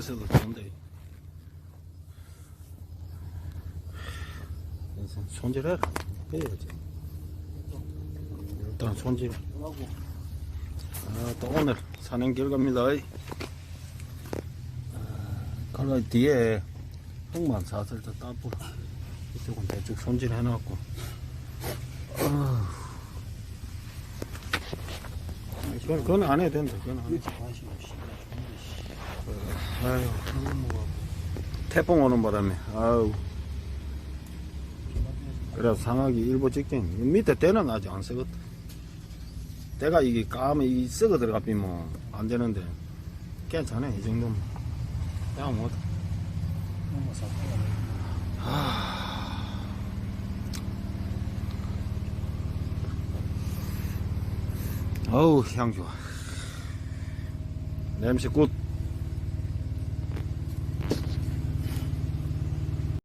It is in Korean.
좋은데. 그래서 손질해라. 해야지. 일단 손질. 아, 또 오늘 산행 결과입니다. 아, 그리고 뒤에 흙만 사슬 더 따뿌려. 이쪽은 대충 손질해놨고. 아, 그건, 그건 안 해도 된다. 그건 안 없이 아유, 태풍 오는 바람에, 아우. 그래서 상하기 일부 직전. 밑에 때는 아직 안 썩었다. 때가 이게 까면 이 썩어 들어가 비면 안 되는데, 괜찮아, 이 정도면. 그냥 뭐, 너무 사고가 어우, 향 좋아. 냄새 굿.